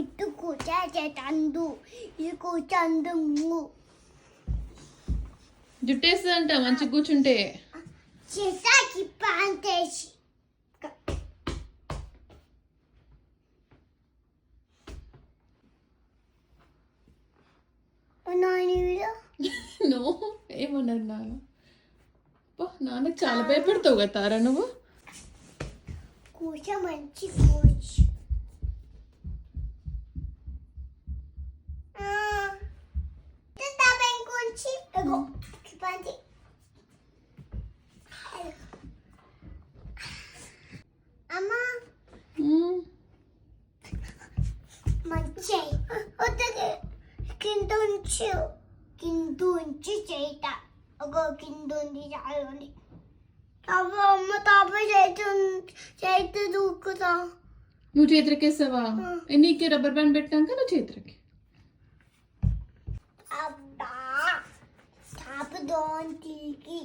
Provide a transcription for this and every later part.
ఇటు కూర్చే తందు ఇది కూర్చందు జుట్టేస్తుందంట మంచి కూర్చుంటే చేసాకి నో ఏమన్నారు నాన్న నాన్నకు చాలా భయపడతావు కదా తారా నువ్వు కూర్చ మంచి కూర్చు కింద ఉంచు కింద ఉంచి చేయట ఒక కింద ఉంది చాలండి తాప అమ్మ తాప చేతు చేతు దూకుతా నువ్వు చేతిరకేస్తావా నీకు రబ్బర్ బ్యాండ్ పెట్టాక నువ్వు చేతిరకి అబ్బా తాప దోంటికి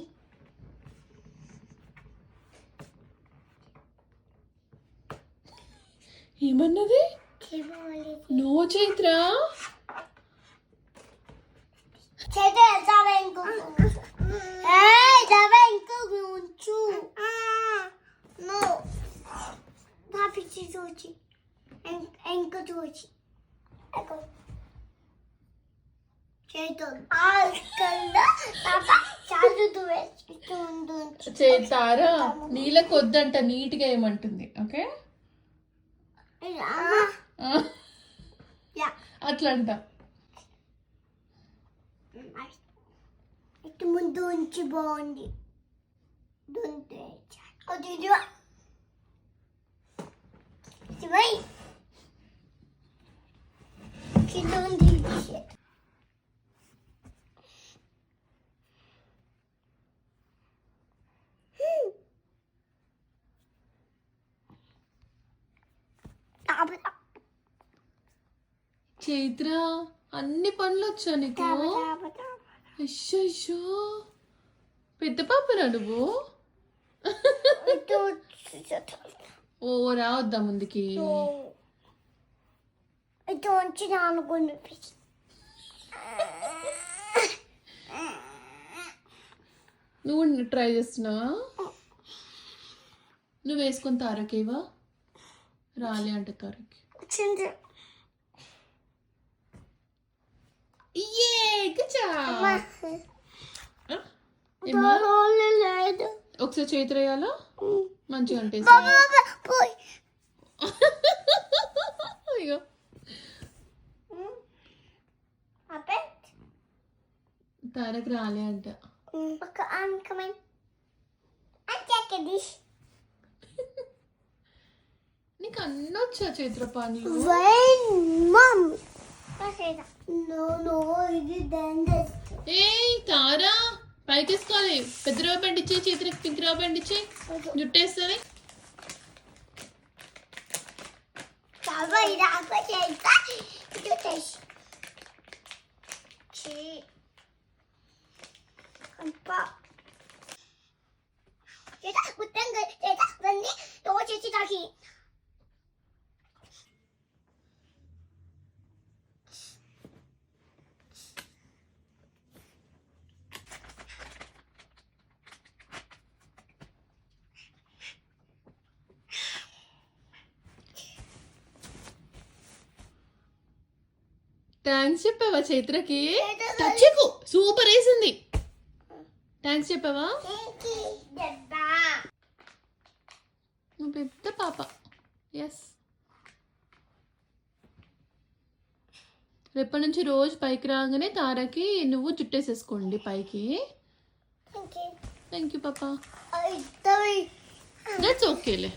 ఏమన్నది నో చైత్ర చేత చావే ఇంకో ఏయ్ చావే ఇంకో ఉంచు. నో. పాపిచ్చి చూచి. ఇంకో చూచి. ఎక్కో చేతో ఆల్కల్లా తాప చాలు వేసుకుంటూ చేతారా? నీళ్ళకి వద్దంట నీట్గా ఏమంటుంది ఓకే? అట్లా అంట ముందు ఉంచి బాగుంది కింద ఉంది చైత్ర అన్ని పనులు వచ్చా నీకు? అయ్యో పెద్ద పాపరా నువ్వు? ఓ రావద్దా ముందుకి. నువ్వు ట్రై చేస్తున్నావా? నువ్వు వేసుకొని తారకేవా? రాలే అంట తారకి. ఒకసారి చైత్ర వేయాలా మంచిగా అంటే పోయి అయ్యో అప్పే తారక్ రాలే అంట ఒక ఆన్ కమెంట్ అంతే దిష్ నీకు అన్నీ వచ్చా చైత్ర పనులు When mom. No, no, ఇది dangerous. ఏయ్ తారా పైకేసుకోవాలి పెద్ద రవ్వ బండి ఇచ్చే చేతికి పింక్ రవ్వ బండి ఇచ్చే జుట్టేస్తుంది చాలా ఇది ఆప చేస్తా ఇది చేసి చీ అంప చేత గుత్తంగా చేత వన్ని తో చేసి తాకి థ్యాంక్స్ చెప్పావా చైత్రకి? టచ్కు సూపర్ వేసింది. థ్యాంక్స్ చెప్పావా? నువ్వు పెద్ద పాప. ఎస్ రేపటి నుంచి రోజు పైకి రాగానే తారకి నువ్వు జుట్టేసేసుకోండి పైకి. థ్యాంక్ యూ పాప దట్స్ ఓకేలే